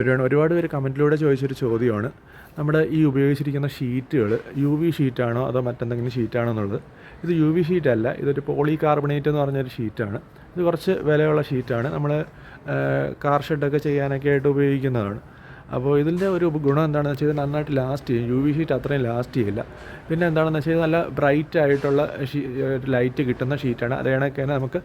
ഒരുപാട് ഒരുപാട് പേര് കമന്റിലൂടെ ചോദിച്ചൊരു ചോദ്യമാണ്. നമ്മുടെ ഈ ഉപയോഗിച്ചിരിക്കുന്ന ഷീറ്റുകൾ യു വി ഷീറ്റാണോ അതോ മറ്റെന്തെങ്കിലും ഷീറ്റാണോ എന്നുള്ളത്. ഇത് യു വി ഷീറ്റ് അല്ല ഇതൊരു പോളി കാർബണേറ്റ് എന്ന് പറഞ്ഞൊരു ഷീറ്റാണ്. ഇത് കുറച്ച് വിലയുള്ള ഷീറ്റാണ്. നമ്മൾ കാർ ഷെഡൊക്കെ ചെയ്യാനൊക്കെ ആയിട്ട് ഉപയോഗിക്കുന്നതാണ്. അപ്പോൾ ഇതിന്റെ ഒരു ഗുണം എന്താണെന്ന് വെച്ചാൽ നന്നായിട്ട് ലാസ്റ്റ് ചെയ്യും. യു വി ഷീറ്റ് അത്രയും ലാസ്റ്റ് ചെയ്യില്ല. പിന്നെ എന്താണെന്ന് വെച്ചാൽ നല്ല ബ്രൈറ്റ് ആയിട്ടുള്ള ലൈറ്റ് കിട്ടുന്ന ഷീറ്റാണ് അത് തന്നെ നമുക്ക്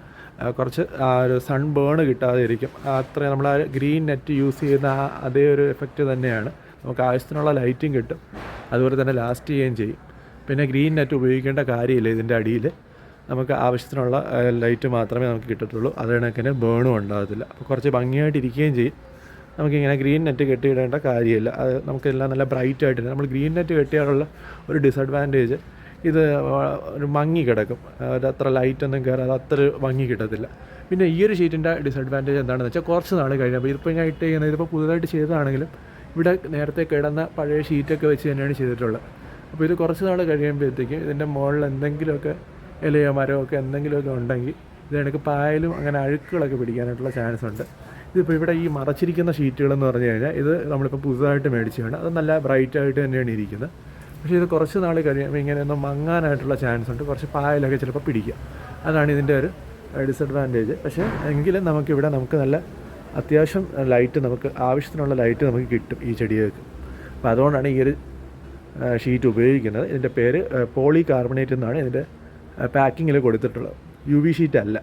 കുറച്ച് ആ ഒരു സൺ ബേൺ കിട്ടാതെ ഇരിക്കും അത്രയും നമ്മൾ ആ ഗ്രീൻ നെറ്റ് യൂസ് ചെയ്യുന്ന ആ അതേ ഒരു എഫക്റ്റ് തന്നെയാണ്. നമുക്ക് ആവശ്യത്തിനുള്ള ലൈറ്റും കിട്ടും. അതുപോലെ തന്നെ ലാസ്റ്റ് ചെയ്യുകയും ചെയ്യും. പിന്നെ ഗ്രീൻ നെറ്റ് ഉപയോഗിക്കേണ്ട കാര്യമില്ല ഇതിന്റെ അടിയിൽ. നമുക്ക് ആവശ്യത്തിനുള്ള ലൈറ്റ് മാത്രമേ നമുക്ക് കിട്ടത്തുള്ളൂ. അത് ബേണും ഉണ്ടാകത്തില്ല. അപ്പോൾ കുറച്ച് ഭംഗിയായിട്ട് ഇരിക്കുകയും ചെയ്യും. നമുക്കിങ്ങനെ ഗ്രീൻ നെറ്റ് കെട്ടിയിടേണ്ട കാര്യമില്ല. അത് നമുക്കെല്ലാം നല്ല ബ്രൈറ്റ് ആയിട്ട് നമ്മൾ ഗ്രീൻ നെറ്റ് കെട്ടിയാലുള്ള ഒരു ഡിസഡ്വാന്റേജ് ഇത് ഒരു മങ്ങി കിടക്കും. അത് അത്ര ലൈറ്റ് ഒന്നും കയറാതെ അത്ര ഭംഗി കിട്ടത്തില്ല. പിന്നെ ഈ ഒരു ഷീറ്റിന്റെ ഡിസഡ്വാന്റേജ് എന്താണെന്ന് വെച്ചാൽ കുറച്ച് നാൾ കഴിയുമ്പോൾ ഇതിപ്പോൾ ഞാൻ ഇട്ട് ചെയ്യുന്നത് ഇതിപ്പോൾ പുതുതായിട്ട് ചെയ്തതാണെങ്കിലും ഇവിടെ നേരത്തെ കിടന്ന പഴയ ഷീറ്റൊക്കെ വെച്ച് തന്നെയാണ് ചെയ്തിട്ടുള്ളത്. അപ്പോൾ ഇത് കുറച്ച് നാൾ കഴിയുമ്പോഴത്തേക്കും ഇതിന്റെ മുകളിൽ എന്തെങ്കിലുമൊക്കെ ഇലയോ മരമോ ഒക്കെ എന്തെങ്കിലുമൊക്കെ ഉണ്ടെങ്കിൽ ഇത് എനിക്ക് പായലും അങ്ങനെ അഴുക്കുകളൊക്കെ പിടിക്കാനായിട്ടുള്ള ചാൻസ് ഉണ്ട്. ഇതിപ്പോൾ ഇവിടെ ഈ മറച്ചിരിക്കുന്ന ഷീറ്റുകളെന്ന് പറഞ്ഞു കഴിഞ്ഞാൽ ഇത് നമ്മളിപ്പോൾ പുതുതായിട്ട് മേടിച്ചതാണ്. അത് നല്ല ബ്രൈറ്റ് ആയിട്ട് തന്നെയാണ് ഇരിക്കുന്നത്. പക്ഷേ ഇത് കുറച്ച് നാൾ കഴിയുമ്പോൾ ഇങ്ങനെ ഒന്ന് മങ്ങാനായിട്ടുള്ള ചാൻസ് ഉണ്ട്. കുറച്ച് പായലൊക്കെ ചിലപ്പോൾ പിടിക്കുക അതാണ് ഇതിന്റെ ഒരു ഡിസഡ്വാന്റേജ് പക്ഷേ എങ്കിലും നമുക്കിവിടെ നമുക്ക് നല്ല അത്യാവശ്യം ലൈറ്റ് നമുക്ക് ആവശ്യത്തിനുള്ള ലൈറ്റ് നമുക്ക് കിട്ടും ഈ ചെടികൾക്ക്. അപ്പോൾ അതുകൊണ്ടാണ് ഈ ഒരു ഷീറ്റ് ഉപയോഗിക്കുന്നത്. ഇതിന്റെ പേര് പോളി കാർബണേറ്റ് എന്നാണ് ഇതിന്റെ പാക്കിങ്ങിൽ കൊടുത്തിട്ടുള്ളത്. യു വി ഷീറ്റ് അല്ല.